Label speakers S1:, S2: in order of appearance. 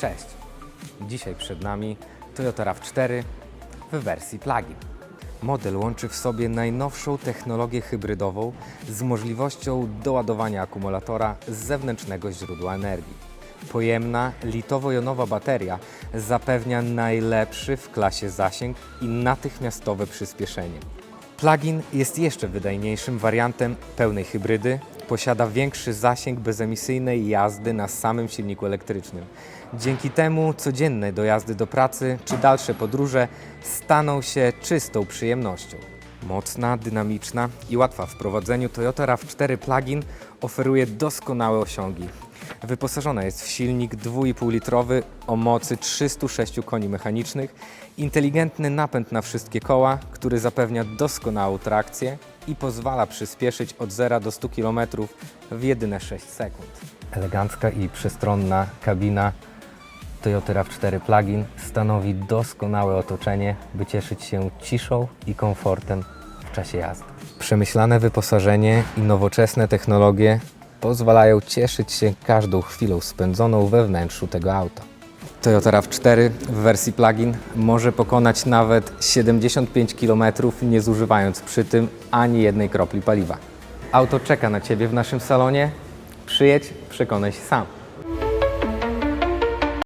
S1: Cześć! Dzisiaj przed nami Toyota RAV4 w wersji plug-in. Model łączy w sobie najnowszą technologię hybrydową z możliwością doładowania akumulatora z zewnętrznego źródła energii. Pojemna, litowo-jonowa bateria zapewnia najlepszy w klasie zasięg i natychmiastowe przyspieszenie. Plug-in jest jeszcze wydajniejszym wariantem pełnej hybrydy. Posiada większy zasięg bezemisyjnej jazdy na samym silniku elektrycznym. Dzięki temu codzienne dojazdy do pracy czy dalsze podróże staną się czystą przyjemnością. Mocna, dynamiczna i łatwa w prowadzeniu Toyota RAV4 Plug-in oferuje doskonałe osiągi. Wyposażona jest w silnik 2,5 litrowy o mocy 306 koni mechanicznych, inteligentny napęd na wszystkie koła, który zapewnia doskonałą trakcję i pozwala przyspieszyć od 0 do 100 km w jedyne 6 sekund. Elegancka i przestronna kabina Toyota RAV4 Plug-in stanowi doskonałe otoczenie, by cieszyć się ciszą i komfortem w czasie jazdy. Przemyślane wyposażenie i nowoczesne technologie pozwalają cieszyć się każdą chwilą spędzoną we wnętrzu tego auta. Toyota RAV4 w wersji plug-in może pokonać nawet 75 km nie zużywając przy tym ani jednej kropli paliwa. Auto czeka na Ciebie w naszym salonie. Przyjedź, przekonaj się sam.